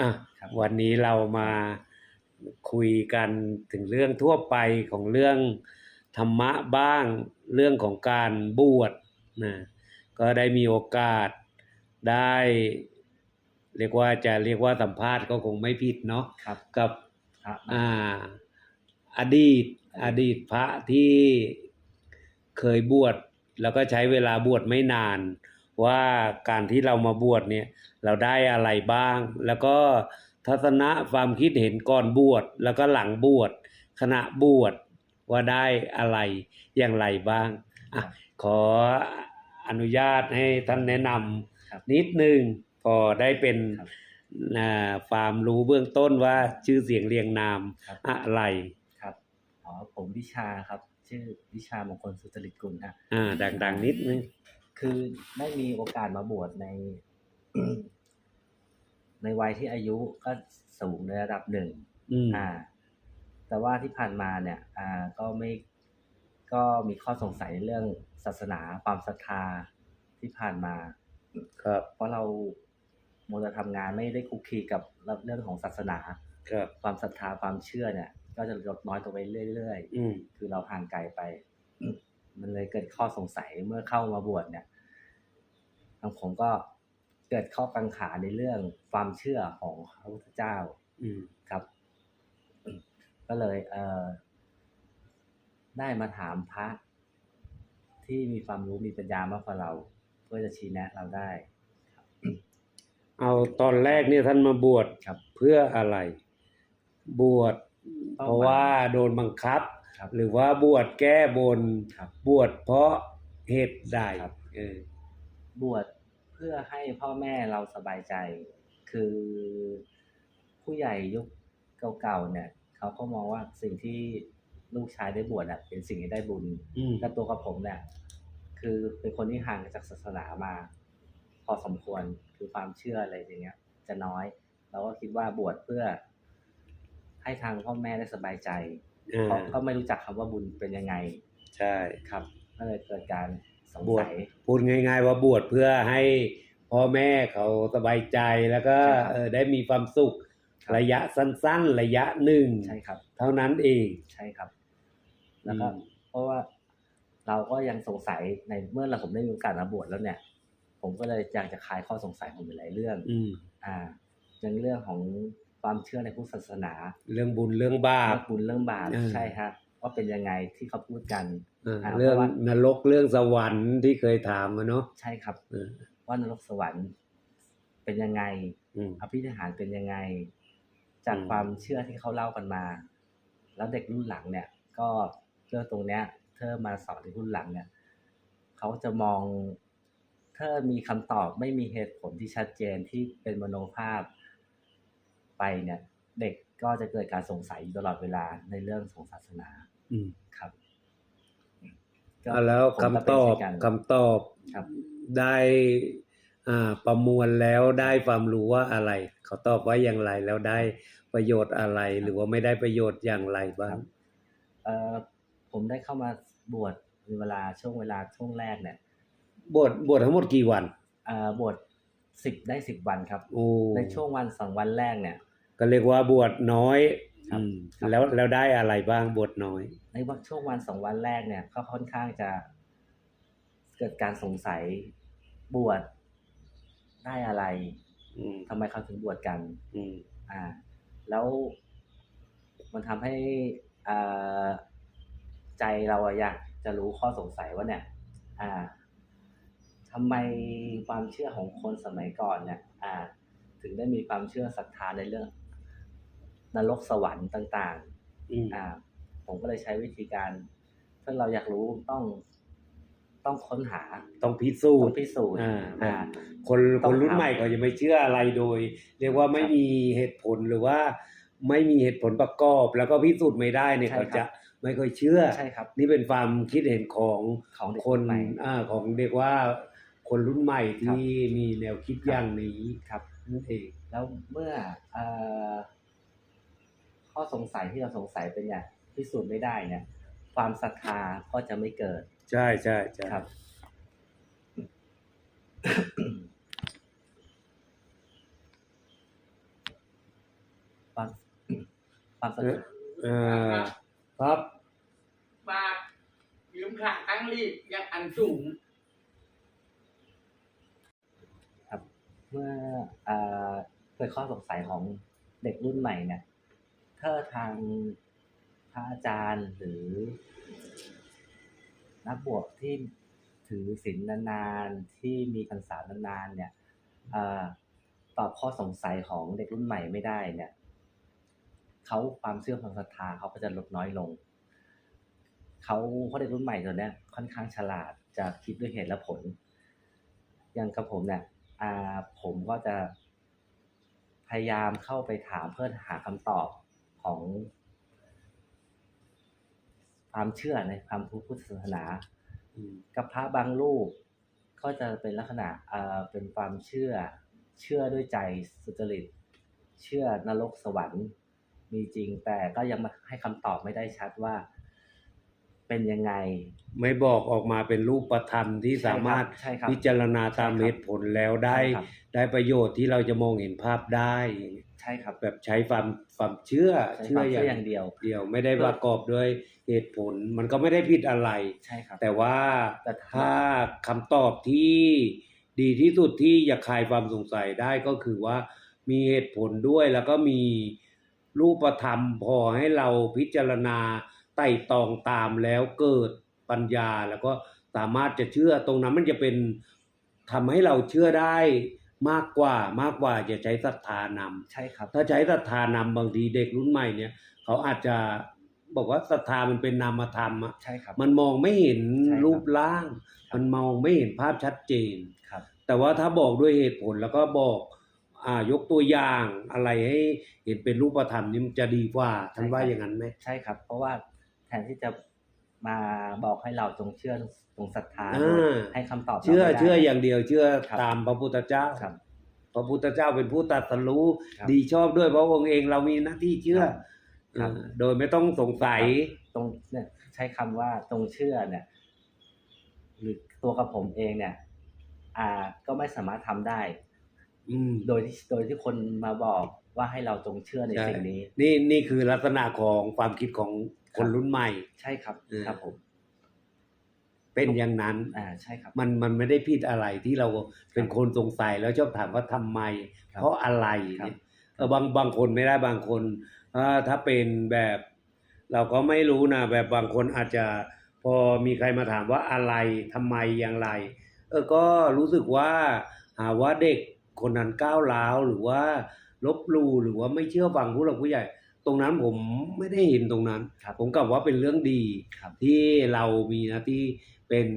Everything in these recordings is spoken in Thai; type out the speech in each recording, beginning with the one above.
อะครับวันนี้เรามาคุยกันถึงเรื่องทั่วไปของเรื่องธรรมะบ้างเรื่องของการบวชนะก็ได้มีโอกาสได้ เรียกว่าจะเรียกว่าสัมภาษณ์ก็คงไม่ผิดเนาะครับกับพระอ่าอดีตอดีตพระที่เคยบวชแล้วก็ใช้เวลาบวชไม่นาน ว่าการที่เรามาบวชเนี่ยเราได้อะไรบ้าง แล้วก็ทัศนะความคิดเห็นก่อนบวชแล้วก็หลังบวชขณะบวชว่าได้อะไรอย่างไรบ้างอะขออนุญาตให้ท่านแนะนครับำนิดนึงพอได้เป็นครับอ่าความรู้เบื้องต้นว่าชื่อเสียงเรียงนามครับอะไรครับอ๋อผมวิชาครับ ชื่อวิชามงคลสุจริตกุลฮะอ่าดังๆนิดนึง คือได้มีโอกาสมาบวชใน ในวัยที่อายุก็สูงในระดับหนึ่งอืมอ่า แต่ว่าที่ผ่านมาเนี่ย อ่า ก็ไม่ก็มีข้อสงสัยเรื่องศาสนาความศรัทธาที่ผ่านมา ครับ เพราะเราโมจะทำงานไม่ได้คุกคีกับเรื่องของศาสนา ครับ ความศรัทธาความเชื่อเนี่ย ก็จะลดน้อยตัวไปเรื่อยๆอืมคือเราห่างไกลไป มันเลยเกิดข้อสงสัยเมื่อเข้ามาบวชเนี่ย ทางผมก็เกิดข้อกังขาในเรื่องความเชื่อของพระพุทธเจ้า อืมครับ ก็เลย เออได้มาถามพระ ที่มีความรู้มีปัญญามากกว่าเรา เพื่อจะชี้แนะเราได้เอาตอนแรกเนี่ยท่านมาบวชครับเพื่ออะไร บวชเป้าหมายเพราะว่าโดนบังคับครับหรือว่าบวชแก้บนครับบวชเพราะเหตุใดครับเออบวชเพื่อให้พ่อแม่เราสบายใจ คือผู้ใหญ่ยุคเก่าๆเนี่ยเขาก็มองว่าสิ่งที่ลูกชายได้บวชอะเป็นสิ่งที่ได้บุญอืมและตัวกับผมเนี่ย คือเป็นคนที่ห่างจากศาสนามา พอสมควรคือความเชื่ออะไรอย่างเงี้ย จะน้อยเราก็คิดว่าบวชเพื่อ ให้ทางพ่อแม่ได้สบายใจอ่าเพราะก็ไม่รู้จักคำว่าบุญเป็นยังไง ใช่ครับก็เลยเกิดการ สงบวชสัย พูดง่าย ๆ ว่าบวชเพื่อให้พ่อแม่เขาสบายใจแล้วก็ใช่ครับ เออได้มีความสุขครับระยะสั้น ๆ ระยะหนึ่งใช่ครับ เท่านั้นเองใช่ครับ แล้วก็ อืม เพราะว่าเราก็ยังสงสัยในเมื่อเราผมได้มีโอกาสมาบวชแล้วเนี่ย ผมก็เลยอยากจะคลายข้อสงสัยของหลายเรื่อง อืมอ่าอย่างเรื่องของความเชื่อในพุทธศาสนาเรื่องบุญเรื่องบาป เรื่องบุญเรื่องบาปอ่าใช่ฮะ ว่าเป็นยังไงที่เขาพูดกันอ่าอ่าเรื่องเพราะว่านรกเรื่องสวรรค์ที่เคยถามมาเนาะใช่ครับเออว่านรกสวรรค์เป็นยังไงอืมอภินิหารเป็นยังไง จากอืมความเชื่อที่เขาเล่ากันมา แล้วเด็กรุ่นหลังเนี่ย ก็เรื่องตรงเนี้ย เธอมาสอนในรุ่นหลังเนี่ยเขาจะมองถ้ามีคำตอบไม่มีเหตุผลที่ชัดเจนที่เป็นมโนภาพ ไปเนี่ย เด็กก็จะเกิดการสงสัยอยู่ตลอดเวลาในเรื่องของศาสนา อืมครับอะแล้วผมคำก็ตเป็นอบเช่นกันคำตอบครับได้อ่าประมวลแล้วได้ความรู้ว่าอะไร เขาตอบว่าอย่างไรแล้วได้ประโยชน์อะไร หรือว่าไม่ได้ประโยชน์อย่างไรบ้างเอ่อผมได้เข้ามาบวชในเวลาช่วงเวลาช่วงแรกเนี่ย บวชบวชทั้งหมดกี่วันเอ่อบวชสิบได้สิบวันครับโอ้ในช่วงวันสองวันแรกเนี่ย ก็เรียกว่าบวชน้อยครับอืมครับ แล้วแล้วได้อะไรบ้างบวชน้อยในวันช่วงวันสองวันแรกเนี่ยก็ค่อนข้างจะ เกิดการสงสัยบวชได้อะไรอืมทำไมเขาถึงบวชกัน อืมอ่า แล้วมันทำให้อ่าใจเราอะอยากจะรู้ข้อสงสัยว่าเนี่ย อ่าทำไมความเชื่อของคนสมัยก่อนเนี่ย อ่า ถึงได้มีความเชื่อศรัทธาในเรื่อง นรกสวรรค์ต่างอืมๆอ่า ผมก็เลยใช้วิธีการถ้าเราอยากรู้ต้องต้องค้นหา ต้องพิสูต้อจงน์พิสูจน์อ่าอ่าคนต้คองนรุ่นทำใหม่เขาจะไม่เชื่ออะไรโดย เรียกว่าไม่ครับมีเหตุผลหรือว่า ไม่มีเหตุผลประกอบ แล้วก็พิสูจน์ไม่ได้เนี่ยใช่เขาครับจะไม่ค่อยเชื่อใช่ครับ นี่เป็นความคิดเห็นของของเด็กคนใหม่อ่าของเรียกว่าคนรุ่นใหม่ครับที่มีแนวคิดอย่างนี้ครับนั่นเองแล้วเมื่อเอ่อ ข้อสงสัยที่เราสงสัยเป็นอย่างพิสูจน์ไม่ได้เนี่ย ความศรัทธาก็จะไม่เกิด ใช่ใช่ใช่ครับความความสเออเออครับฝากยืมขาตั้งรีดยังอันสูงเมื่ออ่าเกิดข้อสงสัยของเด็กรุ่นใหม่เนี่ย ถ้าทางพระอาจารย์หรือ นักบวชที่ถือศีลนานๆ ที่มีพรรษานานๆเนี่ยอตอบข้อสงสัยของเด็กรุ่นใหม่ไม่ได้เนี่ยเขาความเชื่อความศรัทธาเขาก็จะลดน้อยลงเขาเพราะเด็กรุ่นใหม่ตัวเนี้ยค่อนข้างฉลาดจะคิดด้วยเหตุและผล อย่างกับผมเนี่ยอ่าผมก็จะพยายามเข้าไปถามเพื่อหาคำตอบ ของความเชื่อในความพุทธศาสนาอืมกับพระบางรูปก็จะเป็นลักษณะเอ่อเป็นความเชื่อ เชื่อด้วยใจสุจริต เชื่อนรกสวรรค์ มีจริงแต่ก็ยังมาให้คำตอบไม่ได้ชัดว่า เป็นยังไง ไม่บอกออกมาเป็นรูปธรรมที่สามารถใช่ครับพิจารณาตามใช่ครับเหตุผลแล้วได้ใช่ครับได้ประโยชน์ที่เราจะมองเห็นภาพได้ ใช่ครับ แบบใช้ความความเชื่อใช้เชื่คอวามอเชื่ย่าออย่างงเดียว เดียวไม่ได้ประกอบด้วยเหตุผล มันก็ไม่ได้ผิดอะไรใช่ครับแต่ว่าแต่ถ้าถ้าคำตอบที่ดีที่สุดที่จะคลายความสงสัยได้ก็คือว่ามีเหตุผลด้วยแล้วก็มีรูปธรรมพอให้เราพิจารณาไต่ตองตามแล้วเกิดปัญญาแล้วก็สามารถจะเชื่อตรงนั้นมันจะเป็นทำให้เราเชื่อได้ มากกว่ามากกว่าจะใช้ศรัทธานำใช่ครับ ถ้าใช้ศรัทธานำบางทีเด็กรุ่นใหม่เนี่ย เขาอาจจะบอกว่าศรัทธามันเป็นนามธรรมอะใช่ครับมันมองไม่เห็นใช่ครับรูปร่างครับมันมองไม่เห็นภาพชัดเจนครับ แต่ว่าถ้าบอกด้วยเหตุผลแล้วก็บอกอ่ายกตัวอย่างอะไรให้เห็นเป็นรูปธรรมนี่มันจะดีกว่าท่านว่าอย่างนั้นไหมใช่ครับ เพราะว่าแทนที่จะ มาบอกให้เราจงเชื่อจงศรัทธาอ่าให้คำตอบราเชื่อไม่ได้เชื่ออย่างเดียวเชื่อครับตามพระพุทธเจ้าครับพระพุทธเจ้าเป็นผู้ตรัสรู้ครับดีชอบด้วยเพราะองค์เองเรามีหน้าที่เชื่อครับอ่าโดยไม่ต้องสงสัยตรงเนี่ยใช้คำว่าตรงเชื่อเนี่ย หรือตัวกับผมเองเนี่ย อ่าก็ไม่สามารถทำได้ อืมโดยที่โดยที่คนมาบอกว่าให้เราจงเชื่อในใช่สิ่งนี้ นี่นี่คือลักษณะของความคิดของ คนรุ่นใหม่ ใช่ครับเออครับผม เป็นอย่างนั้น อ่าใช่ครับ มันมันไม่ได้ผิดอะไรที่เราเป็นคนสงสัยแล้วชอบถามว่าทำไมครับเพราะอะไรครับเนี่ยเออบางบางคนไม่ได้บางคนเอ่อถ้าเป็นแบบ เราก็ไม่รู้นะแบบบางคนอาจจะ พอมีใครมาถามว่าอะไรทำไมอย่างไร เออก็รู้สึกว่า หาว่าเด็กคนนั้นก้าวร้าวหรือว่าลบหลู่หรือว่าไม่เชื่อฟังผู้หลักผู้ใหญ่ ตรงนั้นผมไม่ได้เห็นตรงนั้นครับผมกลับว่าเป็นเรื่องดีครับที่เรามีหน้าที่เป็น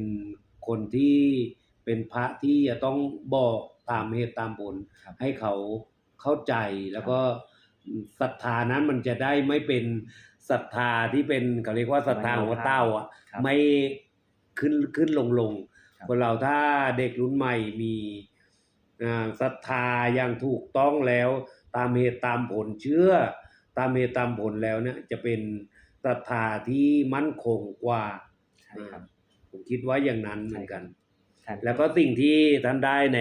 คนที่เป็นพระที่จะต้องบอกตามเหตุตามผลครับให้เขาเข้าใจแล้วก็ศรัทธานั้นมันจะได้ไม่เป็นศรัทธาที่เป็นเขาเรียกว่าศรัทธาหัวเต้าอะครับไม่ขึ้นขึ้นลงลงครับคนเราถ้าเด็กรุ่นใหม่มีอ่าศรัทธาอย่างถูกต้องแล้วตามเหตุตามผลเชื่อ ตามเหตุตามผลแล้วเนี่ยจะเป็นศรัทธาที่มั่นคงกว่าใช่ครับ ผมคิดว่าอย่างนั้นเหมือนกันใช่ครับแล้วก็สิ่งที่ท่านได้ใน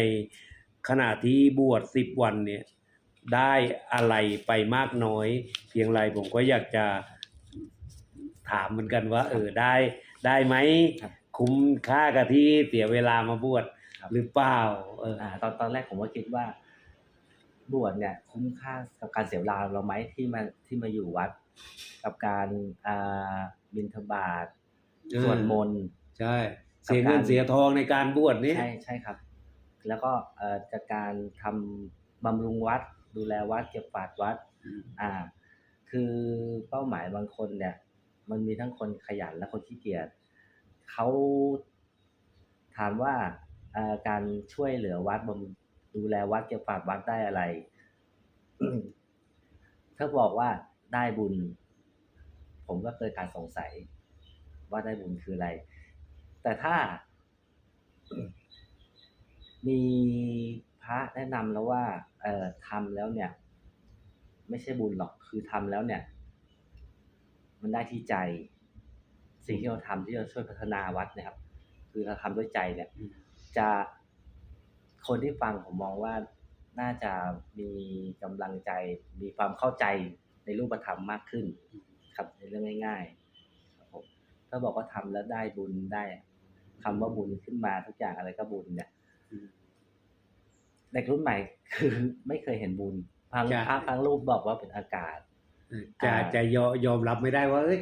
ขณะที่บวชสิบวันเนี่ย ได้อะไรไปมากน้อย เพียงไรผมก็อยากจะถามเหมือนกันว่า เออได้ได้ไหมครับคุ้มค่ากับที่เสียเวลามาบวชครับหรือเปล่าเอออ่าตอนตอนแรกผมก็คิดว่า บวชเนี่ย คุ้มค่ากับการเสียเวลาเราไหมที่มาที่มาอยู่วัด กับการอ่าบิณฑบาตเออสวดมนต์ใช่ เสียเงินเสียทองในการบวชเนี่ยใช่ใช่ครับ แล้วก็เอ่อจากการทำบำรุงวัด ดูแลวัดเก็บฝาดวัด อ่า คือเป้าหมายบางคนเนี่ย มันมีทั้งคนขยันและคนขี้เกียจเขาถามว่าเอ่อการช่วยเหลือวัดบำ ดูแลวัดเก็บฝาดวัดได้อะไร ถ้าบอกว่าได้บุญ ผมก็เกิดการสงสัย ว่าได้บุญคืออะไร แต่ถ้า มีพระแนะนำแล้วว่า เอ่อทำแล้วเนี่ย ไม่ใช่บุญหรอกคือทำแล้วเนี่ย มันได้ที่ใจ สิ่งที่เราทำที่จะช่วยพัฒนาวัดเนะครับ คือเราทำด้วยใจเนี่ยอืมจะ คนที่ฟังผมมองว่าน่าจะมีกำลังใจ มีความเข้าใจในรูปธรรมมากขึ้น ครับในเรื่องง่ายๆครับผมถ้าบอกว่าทำแล้วได้บุญได้คำว่าบุญขึ้นมาทุกอย่างอะไรก็บุญเนี่ยอืมเด็กรุ่นใหม่คือไม่เคยเห็นบุญพังใช่พระพังรูปบอกว่าเป็นอากาศจะอ่าจะยอยอมรับไม่ได้ว่าเอ้ย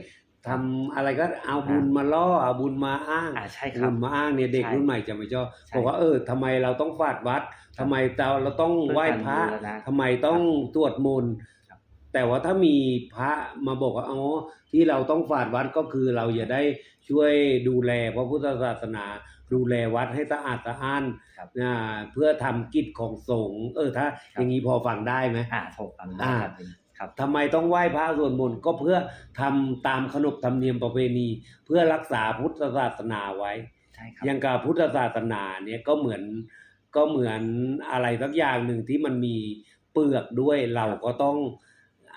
ทำอะไรก็เอาบุญมาล่อเอาบุญมาอ้างอ่าใช่ครับบุญมาอ้างเนี่ยเด็กใช่รุ่นใหม่จะไม่ชอบใช่บอกว่าเออทำไมเราต้องฟาดวัดทำไมเราเราต้องไหว้พระเพื่อการบูรณะทำไมต้องตรวจมนต์ครับแต่ว่าถ้ามีพระมาบอกว่าอ๋อที่เราต้องฟาดวัดก็คือเราจะได้ช่วยดูแลพระพุทธศาสนา ดูแลวัดให้สะอาดสะอ้านครับอ่าเพื่อทำกิจของสงฆ์เออถ้าครับอย่างนี้พอฟังได้ไหมอ่าถูกฟังได้อ่า ครับครับทำไมต้องไหว้พระสวดมนต์ก็เพื่อทำตามขนบธรรมเนียมประเพณี เพื่อรักษาพุทธศาสนาไว้ใช่ครับอย่างกับพุทธศาสนาเนี่ยก็เหมือนก็เหมือนอะไรสักอย่างหนึ่งที่มันมีเปลือกด้วยเราก็ต้อง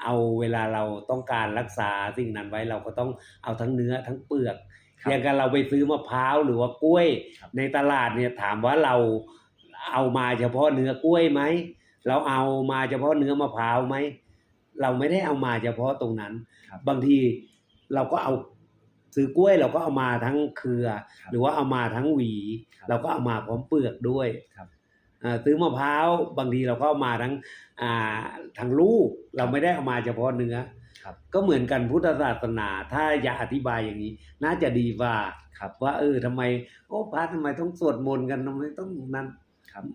เอาเวลาเราต้องการรักษาสิ่งนั้นไว้เราก็ต้องเอาทั้งเนื้อทั้งเปลือก ครับอย่างกับเราไปซื้อมะพร้าวหรือว่ากล้วย ครับ ในตลาดเนี่ยถามว่าเราเอามาเฉพาะเนื้อกล้วยไหมเราเอามาเฉพาะเนื้อมะพร้าวไหม เราไม่ได้เอามาเฉพาะตรงนั้นครับบางทีเราก็เอาซื้อกล้วยเราก็เอามาทั้งเครือครับหรือว่าเอามาทั้งหวีครับเราก็เอามาพร้อมเปลือกด้วยครับอ่าซื้อมะพร้าวบางทีเราก็เอามาทั้งอ่าทั้งลูกเราไม่ได้เอามาเฉพาะเนื้อครับก็เหมือนกันพุทธศาสนา ถ้าอยากอธิบายอย่างนี้ น่าจะดีกว่าครับว่า เออทำไม โอ้พระทำไมต้องสวดมนต์กันทำไมต้องนั้นครับ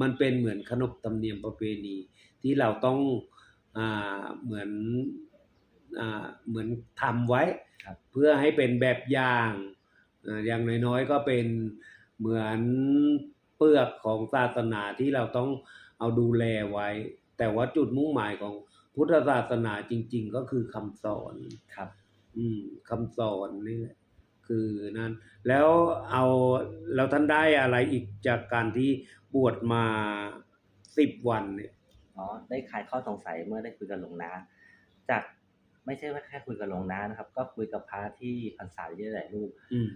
มันเป็นเหมือนขนบธรรมเนียมประเพณีที่เราต้องอ่า เหมือนอ่าเหมือนทำไว้ครับเพื่อให้เป็นแบบอย่างอ่าอย่างน้อยๆก็เป็นเหมือนเปลือกของศาสนาที่เราต้องเอาดูแลไว้ แต่ว่าจุดมุ่งหมายของพุทธศาสนาจริง ๆ ก็คือคำสอนครับ อืมคำสอนนี่แหละคือนั่นแล้วเอาแล้วท่านได้อะไรอีกจากการที่บวชมาสิบวันเนี่ย อ๋อได้คลายข้อสงสัยเมื่อได้คุยกับหลวงนาจากไม่ใช่ว่าแค่คุยกับหลวงนานะครับ ก็คุยกับพระที่พรรษาเยอะหลายรูปอืม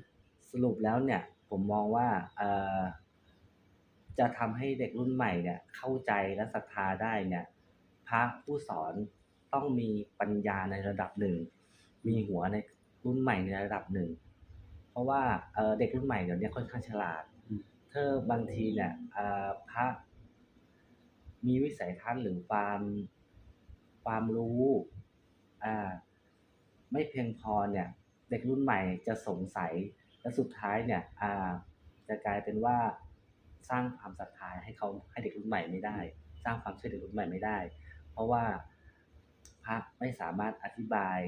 สรุปแล้วเนี่ย ผมมองว่าเอ่อจะทำให้เด็กรุ่นใหม่เนี่ย เข้าใจและศรัทธาได้เนี่ย พระผู้สอนต้องมีปัญญาในระดับหนึ่ง มีหัวในรุ่นใหม่ในระดับหนึ่ง เพราะว่าเอ่อเด็กรุ่นใหม่เดี๋ยวนี้ค่อนข้างฉลาดอืมเธอบางทีเนี่ยเอ่อพระ มีวิสัยทัศน์หรือความความรู้อ่าไม่เพียงพอเนี่ยเด็กรุ่นใหม่จะสงสัยและสุดท้ายเนี่ยอ่าจะกลายเป็นว่าสร้างความศรัทธาให้เขาให้เด็กรุ่นใหม่ไม่ได้ สร้างความเชื่อเด็กรุ่นใหม่ไม่ได้ เพราะว่าพระไม่สามารถอธิบาย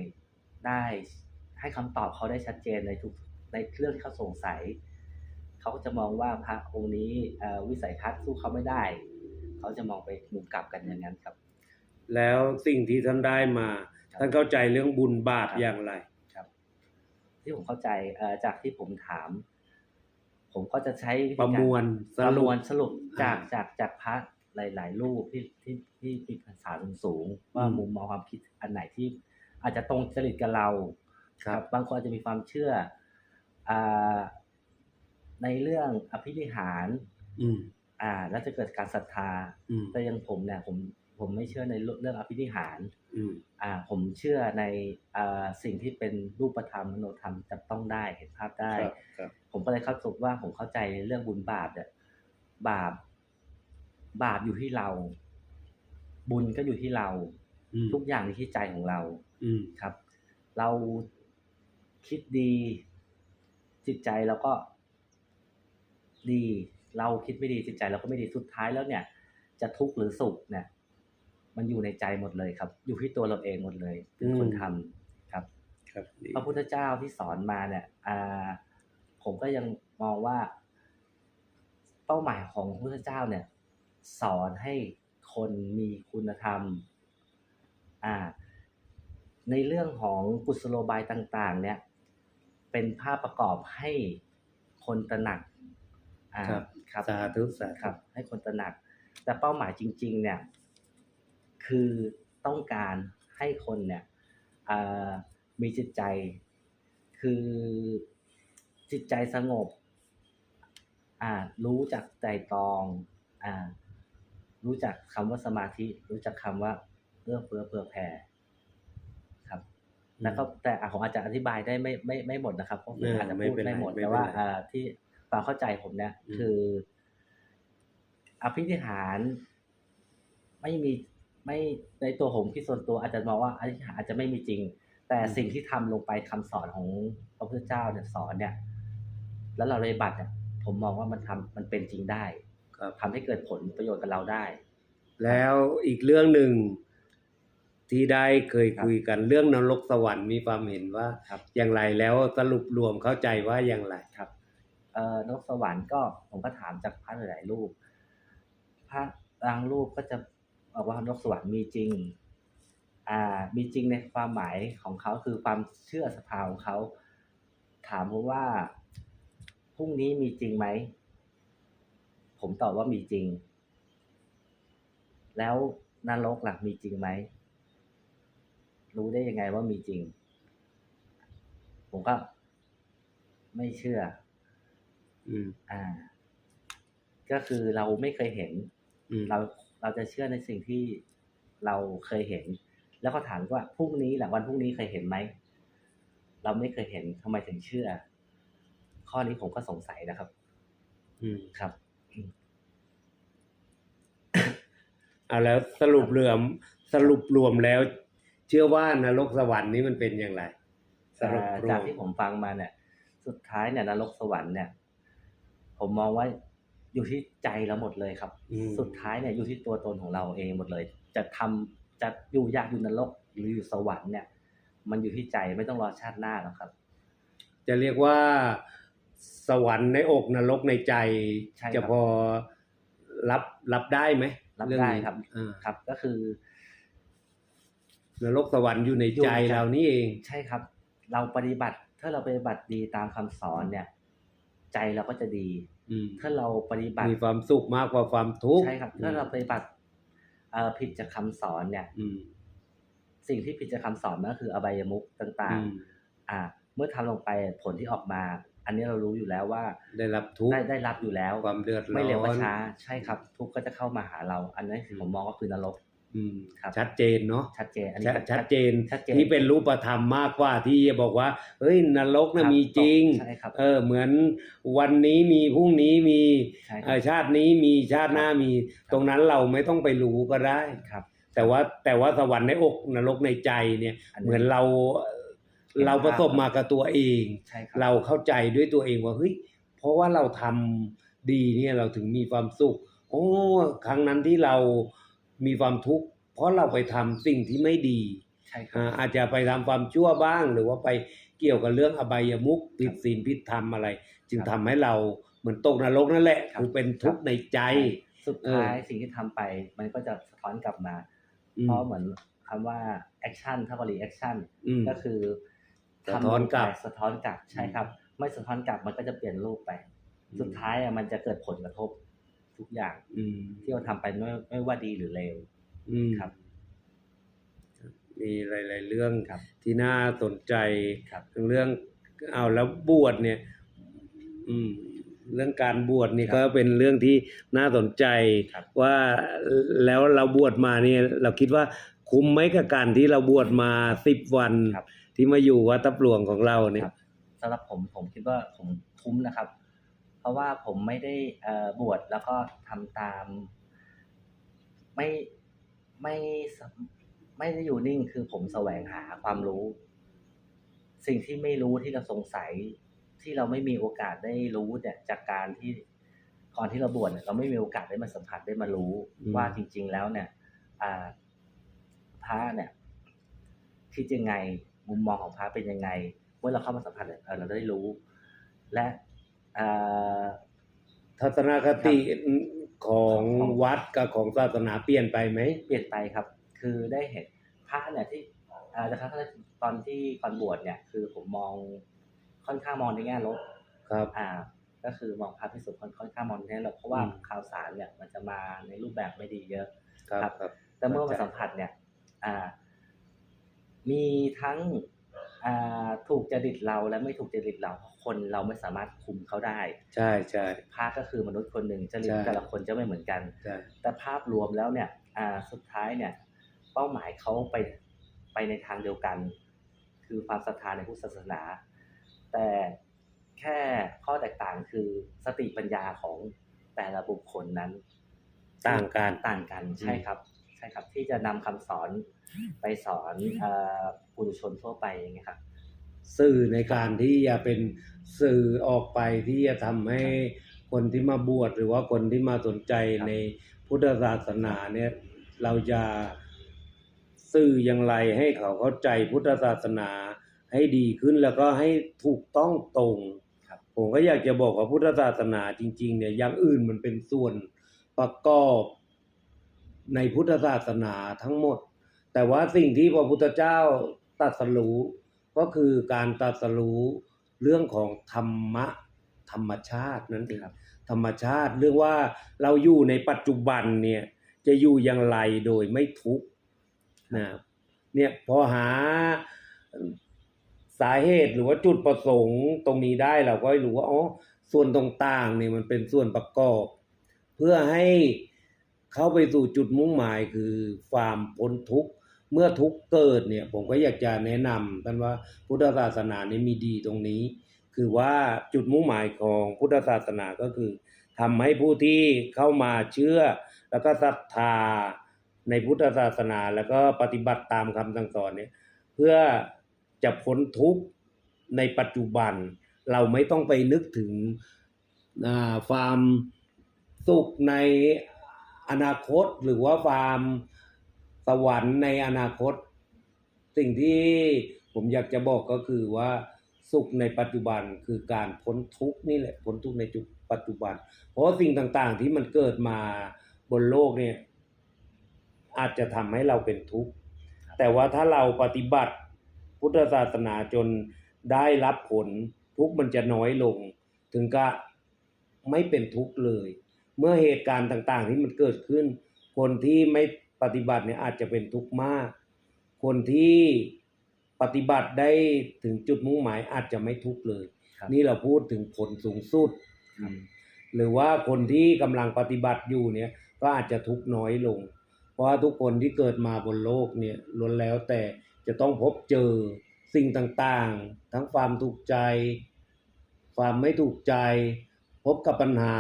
ได้ให้คำตอบเขาได้ชัดเจนในทุกในเรื่องที่เขาสงสัย เขาก็จะมองว่าพระองค์นี้อ่อวิสัยทัศน์สู้เขาไม่ได้ เขาจะมองไปมุมกลับกันอย่างนั้นครับ แล้วสิ่งที่ท่านได้มาครับท่านเข้าใจเรื่องบุญบาปครับอย่างไรครับ ที่ผมเข้าใจเอ่อจากที่ผมถาม ผมก็จะใช้วิธีปการระมวลสประรุมปวลสรุปจากอ่าจากจากพระหลาย ๆ รูปที่ที่ที่มีภาษาสูงๆว่าอืมมุมมองความคิดอันไหนที่ อาจจะตรงจริตกับเราครับ บางคนอาจจะมีความเชื่ออ่าในเรื่องอภินิหาร อืมอ่า แล้วจะเกิดการศรัทธาอืมแต่อยังผมเนี่ยผมผมไม่เชื่อในเรื่องอภินิหารอืมอ่า ผมเชื่อในอ่าสิ่งที่เป็นรูปธรรมมโนธรรมจับต้องได้เห็นภาพได้ครับครับผมก็เลยเข้าใจว่าผมเข้าใจในเรื่องบุญบาปเนี่ยบาป บาปอยู่ที่เรา บุญก็อยู่ที่เราอืมทุกอย่างอยู่ที่ใจของเราอืมครับ เราคิดดี จิตใจเราก็ดี เราคิดไม่ดีจิตใจเราก็ไม่ดีสุดท้ายแล้วเนี่ย จะทุกข์หรือสุขเนี่ย มันอยู่ในใจหมดเลยครับ อยู่ที่ตัวเราเองหมดเลยคือคนทำครับ ครับดีพระพุทธเจ้าที่สอนมาเนี่ยอ่าผมก็ยังมองว่า เป้าหมายของพระพุทธเจ้าเนี่ย สอนให้คนมีคุณธรรม อ่า ในเรื่องของกุศโลบายต่าง ๆ เนี่ย เป็นภาพประกอบให้คนตระหนักอ่า ครับครับสาธุสาธุครับ ให้คนตระหนัก แต่เป้าหมายจริง ๆ เนี่ย คือต้องการให้คนเนี่ยอ่ามีจิตใจ คือจิตใจสงบ อ่า รู้จักใจตรอง อ่า รู้จักคำว่าสมาธิ รู้จักคำว่าเอื้อเฟื้อเผื่อแผ่ครับ แล้วก็แต่อะผมอาจจะอธิบายได้ไม่ไม่ไม่หมดนะครับเพราะผมเอออาจจะไม่พูดเป็นไรไม่หมดไม่แต่เป็นว่าไรอ่าที่ ความเข้าใจผมเนี่ยอืมคืออภิธิหาร ไม่มีไม่ในตัวผมที่ส่วนตัวอาจจะมองว่าอธิษฐานอาจจะไม่มีจริง แต่สิ่งที่ทำลงไปคำสอนของพระพุทธเจ้าเนี่ยสอนเนี่ย แล้วเราเลยบัตรเนี่ยผมมองว่ามันทำมันเป็นจริงได้ครับทำให้เกิดผลประโยชน์กับเราได้ แล้วอีกเรื่องหนึ่งที่ได้เคยครับคุยกันเรื่องนรกสวรรค์มีความเห็นว่าครับอย่างไรแล้วสรุปรวมเข้าใจว่าอย่างไรครับ เอ่อนกสวรรค์ก็ผมก็ถามจากพระหลายรูปพระบางรูปก็จะบอกว่านกสวรรค์มีจริง อ่า มีจริงในความหมายของเขาคือความเชื่อศรัทธาของเขาถามผมว่าพรุ่งนี้มีจริงไหม ผมตอบว่ามีจริง แล้วนรกหลักมีจริงไหม รู้ได้ยังไงว่ามีจริง ผมก็ไม่เชื่อ อืมอ่า ก็คือเราไม่เคยเห็นอืมเราเราจะเชื่อในสิ่งที่เราเคยเห็น แล้วก็ถามว่าพรุ่งนี้หลังวันพรุ่งนี้เคยเห็นไหมเราไม่เคยเห็นทำไมถึงเชื่อ ข้อนี้ผมก็สงสัยนะครับ อืมครับเอาแล้วสรุปรวมสรุปรวมแล้ว เชื่อว่านรกสวรรค์นี้มันเป็นอย่างไรสรุปรวจากมที่ผมฟังมาเนี่ย สุดท้ายเนี่ยนรกสวรรค์เนี่ย ผมมองว่าอยู่ที่ใจเราหมดเลยครับอืมสุดท้ายเนี่ยอยู่ที่ตัวตนของเราเองหมดเลย จะทำจะอยู่อยากอยู่นรกหรืออยู่สวรรค์เนี่ย มันอยู่ที่ใจไม่ต้องรอชาติหน้าหรอกครับ จะเรียกว่าสวรรค์ในอกนรกในใจใช่ครับจะพอรับรับได้ไหมรับเองได้นี้ครับอ่าครับ ก็คือนรกสวรรค์อยู่ในอยู่ใจในใจเรานี่เอง ใช่ครับ เราปฏิบัติ ถ้าเราปฏิบัติดีตามคำสอนเนี่ย ใจเราก็จะดีอืมถ้าเราปฏิบัติมีความสุขมากกว่าความทุกข์ใช่ครับ ถ้าเราปฏิบัติเอ่อผิดจากคำสอนเนี่ยอืมสิ่งที่ผิดจากคำสอนนั่นก็คืออบายมุขต่างอืมๆอ่า เมื่อทำลงไปผลที่ออกมา อันนี้เรารู้อยู่แล้วว่า ได้รับทุกข์ได้ได้รับอยู่แล้วความเดือดร้อนไม่เร็วก็ช้า ใช่ครับ ทุกข์ก็จะเข้ามาหาเรา อันนั้นคือผมมองว่าคือนรก อืมครับชัดเจนเนาะชัดเจนอันนี้ชัดชัดเจนชัดเจนที่เป็นรูปธรรมมากกว่าที่จะบอกว่า เฮ้ยนรกครันะบมีจริงใช่ครับเออเหมือนวันนี้มีพรุ่งนี้มีใช่คเอรัอบชาตินี้มีชาติหน้ามี ตรงนั้นเราไม่ต้องไปรู้ก็ได้ครับ แต่ว่าแต่ว่าสวรรค์ในอกนรกในใจเนี่ยอันนี้เหมือนเราเห็นเราประสบภาพมากับตัวเองใช่ครับเราเข้าใจด้วยตัวเองว่าเฮ้ยเพราะว่าเราทำดีเนี่ยเราถึงมีความสุข โอ้ ครั้งนั้นที่เรา มีความทุกข์เพราะเราไปทำสิ่งที่ไม่ดีใช่ครับอ่าอาจจะไปทำความชั่วบ้าง หรือว่าไปเกี่ยวกับเรื่องอบายมุขผิดศีลผิดธรรมอะไร จึงครับทำให้เราเหมือนตกนรกนั่นแหละครับคือเป็นทุกข์ในใจ สุดท้ายสิ่งที่ทำไป มันก็จะสะท้อนกลับมาอืมเพราะเหมือนคำว่าแอคชั่นเท่ากับรีแอคชั่นอืมก็คือสะท้อนกลับทำไปสะท้อนกลับใช่ครับ ไม่สะท้อนกลับมันก็จะเปลี่ยนรูปไป สุดท้ายอะมันจะเกิดผลกระทบ ทุกอย่าง อืมที่เราทำไปไม่ไม่ว่าดีหรือเลว อืมครับ มีหลาย ๆ เรื่องครับ ที่น่าสนใจครับ ทั้งเรื่องเอาแล้วบวชเนี่ย อืม เรื่องการบวชนี่ครับก็เป็นเรื่องที่น่าสนใจครับ ว่าแล้วเราบวชมาเนี่ย เราคิดว่าคุ้มไหมกับการที่เราบวชมาสิบวัน ครับ ที่มาอยู่วัดทับหลวงของเราเนี่ย ครับ สำหรับผมผมคิดว่าผมคุ้มนะครับเพ ราะว่าผมไม่ได้เอ่อบวชแล้วก็ทำตาม ไม่ไม่สไม่ได้อยู่นิ่งคือผมแสวงหาความรู้ สิ่งที่ไม่รู้ที่เราสงสัยที่เราไม่มีโอกาสได้รู้เนี่ยจากการที่ก่อนที่เราบวชเนี่ยเราไม่มีโอกาสได้มาสัมผัสได้มารู้อืมว่าจริง ๆ แล้วเนี่ยอ่าพระเนี่ยคิดยังไงมุมมองของพระเป็นยังไง เมื่อเราเข้ามาสัมผัสเนี่ยเออเราได้รู้ และอ่า ทัศนคติของของวัดกับของศาสนาเปลี่ยนไปไหมเปลี่ยนไปครับ คือได้เห็นพระเนี่ยที่อ่านะครับตอนที่ก่อนบวชเนี่ย คือผมมองค่อนข้างมองในแง่ลบครับอ่า ก็คือมองพระพิสุทธิ์ค่อนข้างมองในแง่ลบเพราะว่าอืมข่าวสารเนี่ยมันจะมาในรูปแบบไม่ดีเยอะ ครับครับครับแต่เมื่อมาเข้าใจสัมผัสเนี่ย อ่า มีทั้งอ่า ถูกจริตเราและไม่ถูกจริตเราคนเราไม่สามารถคุมเขาได้ ใช่ใช่พระก็คือมนุษย์คนหนึ่งจริตใช่แต่ละคนจะไม่เหมือนกันใช่แต่ภาพรวมแล้วเนี่ยอ่าสุดท้ายเนี่ย เป้าหมายเขาไปไปในทางเดียวกัน คือความศรัทธาในพุทธศาสนา แต่แค่ข้อแตกต่างคือสติปัญญาของแต่ละบุคคลนั้น ต่างกันต่างกันใช่ครับ ใช่ครับ ที่จะนำคำสอนไปสอนเอ่อปุถุชนทั่วไปอย่างเงี้ยครับสื่อในการที่จะเป็นสื่อออกไปที่จะทำให้คนที่มาบวชหรือว่าคนที่มาสนใจครับในพุทธศาสนาเนี่ยเราจะสื่ออย่างไรให้เขาเข้าใจพุทธศาสนาให้ดีขึ้นแล้วก็ให้ถูกต้องตรงครับผมก็อยากจะบอกว่าพุทธศาสนาจริง ๆ เนี่ยอย่างอื่นมันเป็นส่วนประกอบ ในพุทธศาสนาทั้งหมด แต่ว่าสิ่งที่พระพุทธเจ้าตรัสรู้ก็คือการตรัสรู้เรื่องของธรรมะธรรมชาตินั่นเองครับธรรมชาติเรื่องว่าเราอยู่ในปัจจุบันเนี่ยจะอยู่อย่างไรโดยไม่ทุกข์นะครับเนี่ยพอหาสาเหตุหรือว่าจุดประสงค์ตรงนี้ได้เราก็รู้ว่าอ๋อส่วนตรงต่างเนี่ยมันเป็นส่วนประกอบ เพื่อให้ เข้าไปสู่จุดมุ่งหมายคือความพ้นทุกข์เมื่อทุกข์เกิดเนี่ยผมก็อยากจะแนะนำท่านว่าพุทธศาสนานี่มีดีตรงนี้ คือว่าจุดมุ่งหมายของพุทธศาสนาก็คือทำให้ผู้ที่เข้ามาเชื่อ แล้วก็ศรัทธาในพุทธศาสนาแล้วก็ปฏิบัติตามคำสั่งสอนเนี่ยเพื่อจะพ้นทุกข์ในปัจจุบัน เราไม่ต้องไปนึกถึงความสุขใน อนาคตหรือว่าความสวรรค์ในอนาคต สิ่งที่ผมอยากจะบอกก็คือว่าสุขในปัจจุบันคือการพ้นทุกนี่แหละพ้นทุกในจุดปัจจุบัน เพราะสิ่งต่างๆที่มันเกิดมาบนโลกเนี่ย อาจจะทำให้เราเป็นทุกข์ แต่ว่าถ้าเราปฏิบัติพุทธศาสนาจนได้รับผลทุกข์มันจะน้อยลง ถึงก็ไม่เป็นทุกข์เลย เมื่อเหตุการณ์ต่างๆ ที่มันเกิดขึ้น คนที่ไม่ปฏิบัติเนี่ยอาจจะเป็นทุกข์มาก คนที่ปฏิบัติได้ถึงจุดมุ่งหมายอาจจะไม่ทุกข์เลยครับนี่เราพูดถึงผลสูงสุดครับหรือว่าคนที่กำลังปฏิบัติอยู่เนี่ยก็อาจจะทุกข์น้อยลง เพราะว่าทุกคนที่เกิดมาบนโลกเนี่ยล้วนแล้วแต่จะต้องพบเจอสิ่งต่างๆ ทั้งความถูกใจ ความไม่ถูกใจ พบกับปัญหา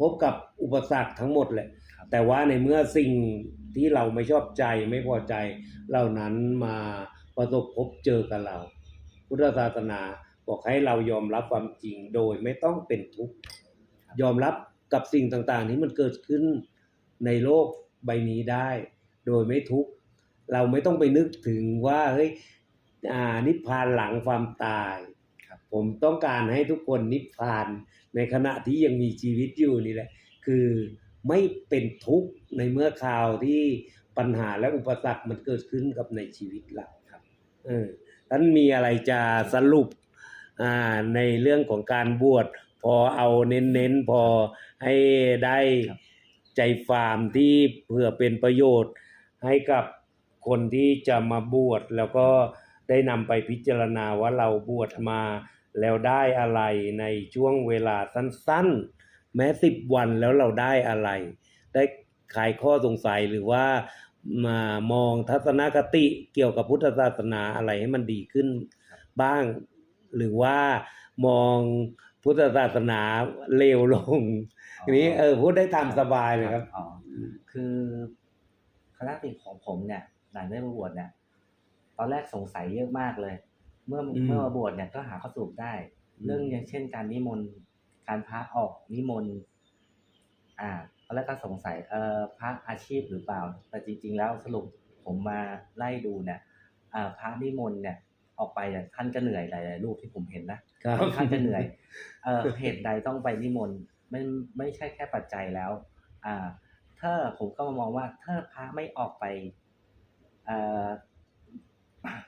พบกับอุปสรรคทั้งหมดแหละครับแต่ว่าในเมื่อสิ่งที่เราไม่ชอบใจไม่พอใจ เหล่านั้นมาประสบพบเจอกับเรา พุทธศาสนาบอกให้เรายอมรับความจริงโดยไม่ต้องเป็นทุกข์ยอมรับกับสิ่งต่างๆ ที่มันเกิดขึ้นในโลกใบนี้ได้ โดยไม่ทุกข์เราไม่ต้องไปนึกถึงว่าเฮ้ยอ่านิพพานหลังความตายครับผมต้องการให้ทุกคนนิพพาน ในขณะที่ยังมีชีวิตอยู่นี่แหละ คือไม่เป็นทุกข์ในเมื่อคราวที่ปัญหาและอุปสรรคมันเกิดขึ้นกับในชีวิตเราครับเออท่านมีอะไรจะสรุปอ่าในเรื่องของการบวชพอเอาเน้นๆพอให้ได้ใจฟาร์มที่เพื่อเป็นประโยชน์ให้กับคนที่จะมาบวชแล้วก็ได้นำไปพิจารณาว่าเราบวชมา แล้วได้อะไรในช่วงเวลาสั้นๆ แม้สิบวันแล้วเราได้อะไร ได้ขายข้อสงสัยหรือว่ามามองทัศนคติเกี่ยวกับพุทธศาสนาอะไรให้มันดีขึ้นบ้าง หรือว่ามองพุทธศาสนาเลวลงทีนี้เออพูดได้ตามสบายเลยครับอ๋อคือคณะติของผมเนี่ยหลังได้มาบวชเนี่ยตอนแรกสงสัยเยอะมากเลย เมื่ออืมเมื่อมาบวชเนี่ยก็หาข้อสรุปได้อืมเรื่องอย่างเช่นการนิมนต์การพระออกนิมนต์อ่าตอนแรกก็สงสัยเอ่อพระอาชีพหรือเปล่า แต่จริง ๆ แล้วสรุปผมมาไล่ดูเนี่ยอ่าพระนิมนต์เนี่ยออกไปเนี่ยท่านก็เหนื่อยหลายๆรูปที่ผมเห็นนะครับค่อนข้างจะเหนื่อยเออเหตุใดต้องไปนิมนต์ไม่ไม่ใช่แค่ปัจจัยแล้ว อ่า ถ้าผมก็มามองว่าถ้าพระไม่ออกไปเอ่อ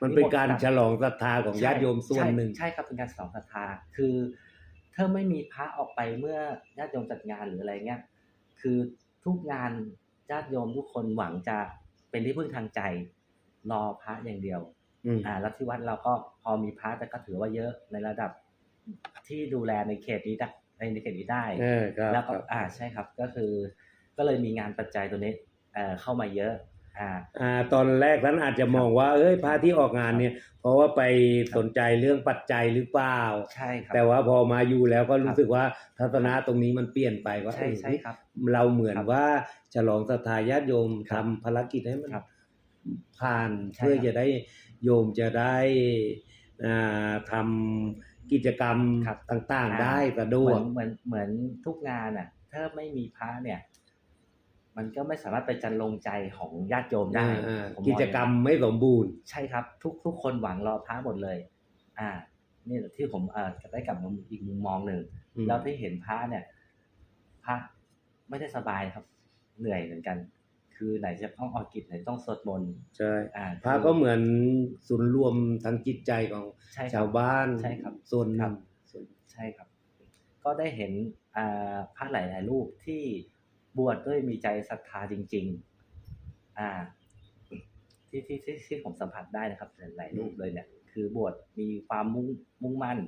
มันเป็นการนิมต์ฉลองศรัทธาของญาติโยมส่วนหนึ่งใช่ใช่ครับเป็นการฉลองศรัทธา คือถ้าไม่มีพระออกไปเมื่อญาติโยมจัดงานหรืออะไรเงี้ย คือทุกงานญาติโยมทุกคนหวังจะเป็นที่พึ่งทางใจ รอพระอย่างเดียวอืมอ่าแล้วที่วัดเราก็พอมีพระแต่ก็ถือว่าเยอะในระดับที่ดูแลในเขตนี้ได้ในเขตนี้ได้เออครับแล้วก็ครับอ่าใช่ครับ ก็คือ ก็เลยมีงานปัจจัยตัวนี้เอ่อเข้ามาเยอะ อ่าอ่าตอนแรกท่านอาจจะมองว่าเอ้ยพระที่ออกงานเนี่ย เพราะว่าไปครับสนใจเรื่องปัจจัยหรือเปล่าใช่ครับแต่ว่าพอมาอยู่แล้วก็ครู้รับสึกว่าทัศนะตรงนี้มันเปลี่ยนไปว่าใช่เออใช่ครับ เราเหมือนครับว่าฉลองศรัทธาญาติโยมครัทำบภารกิจให้มันครับผ่านใช่เพื่อครับจะได้โยมจะได้อ่าทำกิจกรรมครับต่างอ่าๆได้สะดเหวมือกนเหมือนเหมือนทุกงานอะถ้าไม่มีพระเนี่ย มันก็ไม่สามารถไปจันลงใจของญาติโยมได้อ่าอ่าผมมองกิจกรรมไม่สมบูรณ์ ใช่ครับ ทุกทุกคนหวังรอพระหมดเลย อ่า นี่แหละที่ผมเอ่อได้กลับมาอีกมุมมองหนึ่งอืมเราที่เห็นพระเนี่ยพระไม่ได้สบายครับ เหนื่อยเหมือนกัน คือไหนจะต้องออกกิจไหนต้องสวดมนต์ใช่อ่าพระก็เหมือนศูนย์รวมทางจิตใจของใช่คชารัวบบ้านใช่ครับส่วนหครันึ่บงส่วนใช่ครับ ก็ได้เห็นอ่าพระหลายๆรูปที่ บวชด้วยมีใจศรัทธาจริง ๆ อ่า ที่ที่ที่ที่ผมสัมผัสได้นะครับหลายๆรูปเลยเนี่ย คือบวชมีความมุ่งมุ่งมั่น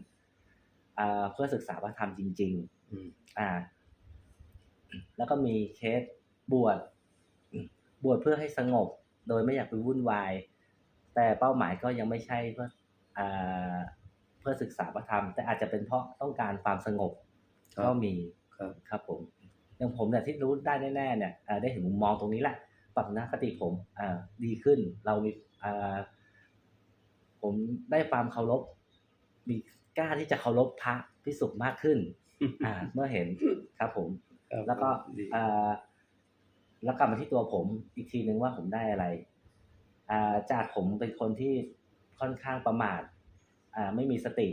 อ่าเพื่อศึกษาพระธรรมจริงอืมๆอ่า แล้วก็มีเคสบวชบวชเพื่อให้สงบ โดยไม่อยากไปวุ่นวาย แต่เป้าหมายก็ยังไม่ใช่เพื่ออ่าเพื่อศึกษาพระธรรม แต่อาจจะเป็นเพราะต้องการความสงบครับก็มีครับครับผม อย่างผมเนี่ยที่รู้ได้แน่ๆเนี่ยอ่าได้เห็นมุมมองตรงนี้แหละปรับทัศนคติผมอ่าดีขึ้น เรามีอ่าผมได้ความเคารพมีกล้าที่จะเคารพพระพิสุมากขึ้น อ่า เมื่อเห็นครับผมครับแล้วก็ดีอ่าแล้วกลับมาที่ตัวผมอีกทีนึงว่าผมได้อะไรอ่าจากผมเป็นคนที่ค่อนข้างประมาทอ่าไม่มีสติ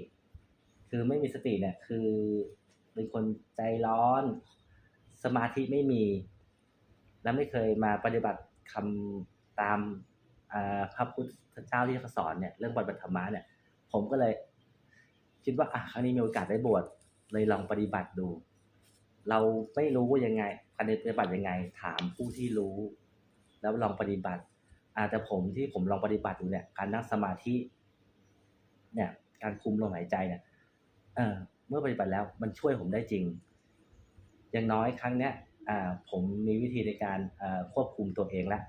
คือไม่มีสติเนี่ย คือเป็นคนใจร้อน สมาธิไม่มี และไม่เคยมาปฏิบัติคำตามอ่าพระพุทธเจ้าที่เขาสอนเนี่ยเรื่องปฏิบัติธรรมะเนี่ย ผมก็เลย คิดว่าอะครั้งนี้มีโอกาสได้บวชเลยลองปฏิบัติดู เราไม่รู้ว่ายังไงการปฏิบัติยังไง ถามผู้ที่รู้ แล้วลองปฏิบัติอาแต่ผมที่ผมลองปฏิบัติดูเนี่ย การนั่งสมาธิ เนี่ย การคุมลมหายใจเนี่ยเออเมื่อปฏิบัติแล้วมันช่วยผมได้จริง อย่างน้อยครั้งเนี้ยอ่าผมมีวิธีในการเอ่อควบคุมตัวเองแล้ว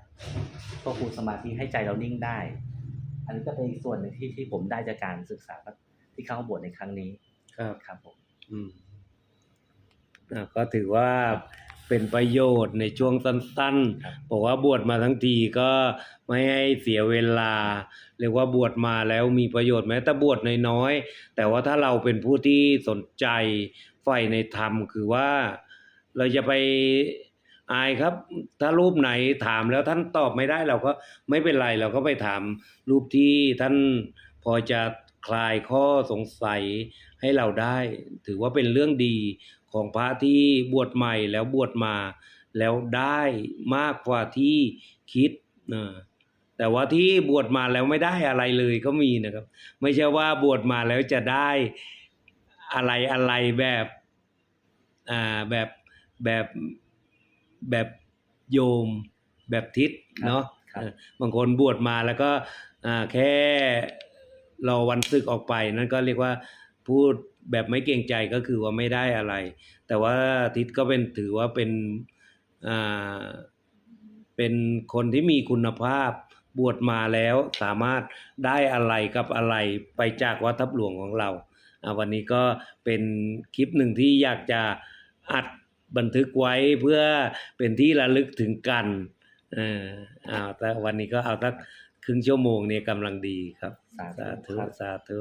ควบคุมสมาธิให้ใจเรานิ่งได้ อันนี้ก็เป็นอีกส่วนหนึ่งที่ที่ผมได้จากการศึกษาที่เข้าบวชในครั้งนี้ครับครับผมอืมอะก็ถือว่าเป็นประโยชน์ในช่วงสั้นครับๆบอกว่าบวชมาทั้งทีก็ไม่ให้เสียเวลา เรียกว่าบวชมาแล้วมีประโยชน์แม้แต่บวชน้อยๆแต่ว่าถ้าเราเป็นผู้ที่สนใจใฝ่ในธรรมคือว่า เราจะไปอายครับ ถ้ารูปไหนถามแล้วท่านตอบไม่ได้เราก็ไม่เป็นไรเราก็ไปถามรูปที่ท่านพอจะคลายข้อสงสัยให้เราได้ ถือว่าเป็นเรื่องดีของพระที่บวชใหม่แล้วบวชมาแล้วได้มากกว่าที่คิดนะแต่ว่าที่บวชมาแล้วไม่ได้อะไรเลยก็มีนะครับ ไม่ใช่ว่าบวชมาแล้วจะได้อะไรอะไรแบบอ่าแบบ แบบแบบโยมแบบทิศเนาะครับเออบางคนบวชมาแล้วก็อ่าแค่รอวันศึกออกไป นั่นก็เรียกว่าพูดแบบไม่เกรงใจก็คือว่าไม่ได้อะไร แต่ว่าทิศก็เป็นถือว่าเป็นอ่าเป็นคนที่มีคุณภาพบวชมาแล้วสามารถได้อะไรกับอะไรไปจากวัดทับหลวงของเราอ่าวันนี้ก็เป็นคลิปหนึ่งที่อยากจะอัด บันทึกไว้เพื่อเป็นที่ระลึกถึงกันเออเอาแต่วันนี้ก็เอาสักครึ่งชั่วโมงเนี่ยกำลังดีครับ สาสาธุธุครับสาธุ